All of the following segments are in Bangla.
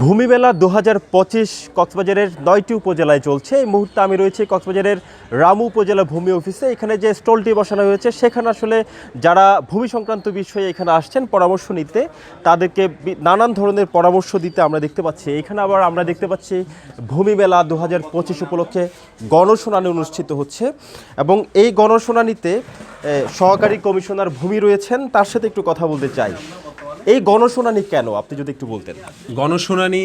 ভূমি মেলা দু হাজার পঁচিশ কক্সবাজারের নয়টি উপজেলায় চলছে। এই মুহূর্তে আমি রয়েছি কক্সবাজারের রামু উপজেলা ভূমি অফিসে। এখানে যে স্টলটি বসানো হয়েছে, সেখানে আসলে যারা ভূমি সংক্রান্ত বিষয়ে এখানে আসছেন, পরামর্শ নিতে, তাদেরকে নানান ধরনের পরামর্শ দিতে আমরা দেখতে পাচ্ছি। এখানে আবার আমরা দেখতে পাচ্ছি ভূমি মেলা দু হাজার পঁচিশ উপলক্ষে গণশুনানি অনুষ্ঠিত হচ্ছে এবং এই গণশুনানিতে সহকারী কমিশনার ভূমি রয়েছেন। তার সাথে একটু কথা বলতে চাই। এই গণশুনানি কেন আপনি যদি একটু বলতেন? গণশুনানি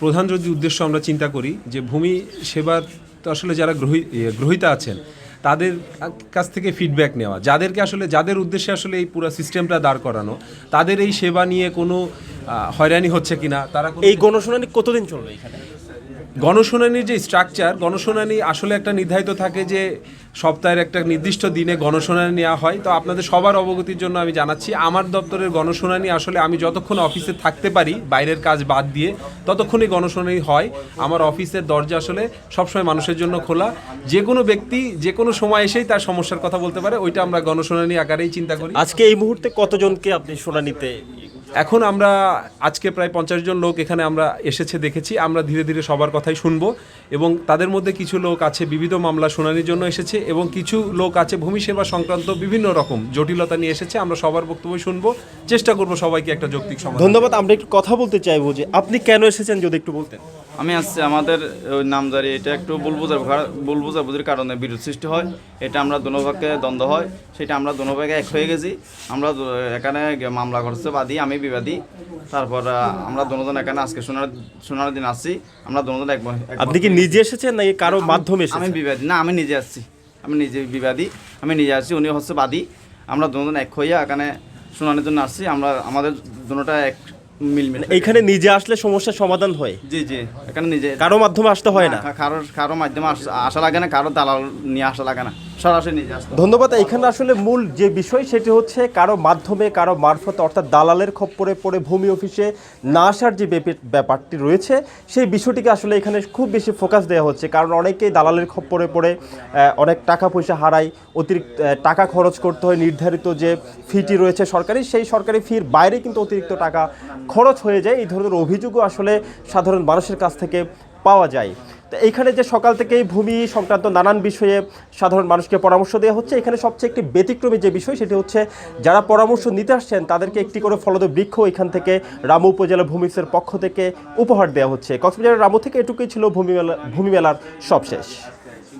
প্রধান যদি উদ্দেশ্য আমরা চিন্তা করি যে ভূমি সেবা তো আসলে যারা গ্রহী গ্রহীতা আছেন তাদের কাছ থেকে ফিডব্যাক নেওয়া। যাদেরকে আসলে যাদের উদ্দেশ্যে আসলে এই পুরো সিস্টেমটা দাঁড় করানো তাদের এই সেবা নিয়ে কোনো হয়রানি হচ্ছে কিনা তারা এই গণশুনানি কতদিন চলবে এখানে? গণশুনানির যে স্ট্রাকচার গণশুনানি আসলে একটা নির্ধারিত থাকে যে সপ্তাহের একটা নির্দিষ্ট দিনে গণশুনানি নেওয়া হয়। তো আপনাদের সবার অবগতির জন্য আমি জানাচ্ছি, আমার দপ্তরের গণশুনানি আসলে আমি যতক্ষণ অফিসে থাকতে পারি, বাইরের কাজ বাদ দিয়ে ততক্ষণই গণশুনানি হয়। আমার অফিসের দরজা আসলে সবসময় মানুষের জন্য খোলা। যে কোনো ব্যক্তি যে কোনো সময় এসেই তার সমস্যার কথা বলতে পারে, ওইটা আমরা গণশুনানি আকারেই চিন্তা করি। আজকে এই মুহূর্তে কতজনকে আপনি শুনানিতে এখন আমরা আজকে প্রায় পঞ্চাশ জন লোক এখানে আমরা এসেছে দেখেছি আমরা ধীরে ধীরে সবার কথাই শুনব এবং তাদের মধ্যে কিছু লোক আছে বিবিধ মামলা শুনানির জন্য এসেছে এবং কিছু লোক আছে ভূমি সেবা সংক্রান্ত বিভিন্ন রকম জটিলতা নিয়ে এসেছে আমরা সবার বক্তব্য শুনব। চেষ্টা করব সবাইকে একটা যৌক্তিক সমাধান ধন্যবাদ আমরা একটু কথা বলতে চাইব যে আপনি কেন এসেছেন যদি একটু বলতেন। আমি আসছি আমাদের ওই নামজারি এটা একটু ভুল বোঝাবুঝির কারণে বিরোধ সৃষ্টি হয়। এটা আমরা দোনোভাগে দ্বন্দ্ব হয় সেটা আমরা দোনোভাগে এক হয়ে গেছি। আমরা এখানে মামলা করছে বাদী আমি বিবাদী। তারপর আমরা দনোদন এখানে আজকে সোনার সোনার দিন আসছি। আমরা দনোদন এক আপনি কি নিজে এসেছেন নাকি কারও মাধ্যমে আমি বিবাদী না আমি নিজে আসছি। আমি নিজে বিবাদী। আমি নিজে আসছি উনি হচ্ছে বাদী। আমরা দনোদন এক হইয়া এখানে শুনানির জন্য আসছি। আমরা আমাদের দুটা এক মিল মিল এখানে নিজে আসলে সমস্যার সমাধান হয়? জি জি। এখানে নিজে কারও মাধ্যমে আসতে হয় না। কারোর কারও মাধ্যমে আস- লাগে না কারও দালাল নিয়ে আসা লাগে না। সরাসরি নিজে আসতে ধন্যবাদ এখানে আসলে মূল যে বিষয় সেটি হচ্ছে কারও মাধ্যমে কারও মারফত অর্থাৎ দালালের খপ্পরে পড়ে ভূমি অফিসে না আসার যে ব্যাপারটি রয়েছে সেই বিষয়টিকে আসলে এখানে খুব বেশি ফোকাস দেওয়া হচ্ছে। কারণ অনেকেই দালালের খপ্পরে পড়ে অনেক টাকা পয়সা হারায় অতিরিক্ত টাকা খরচ করতে হয় নির্ধারিত যে ফিটি রয়েছে সরকারি সেই সরকারি ফির বাইরে কিন্তু অতিরিক্ত টাকা খরচ হয়ে যায়। এই ধরনের অভিযোগও আসলে সাধারণ মানুষের কাছ থেকে পাওয়া যায়। তো এইখানে যে সকাল থেকেই ভূমি সংক্রান্ত নানান বিষয়ে সাধারণ মানুষকে পরামর্শ দেওয়া হচ্ছে, এখানে সবচেয়ে একটি ব্যতিক্রমী যে বিষয় সেটি হচ্ছে যারা পরামর্শ নিতে আসছেন, তাদেরকে একটি করে ফলদ বৃক্ষ এখান থেকে রামু উপজেলা ভূমিসের পক্ষ থেকে উপহার দেওয়া হচ্ছে। কক্সবাজারের রামু থেকে এটুকুই ছিল ভূমি মেলা ভূমি মেলার সবশেষ।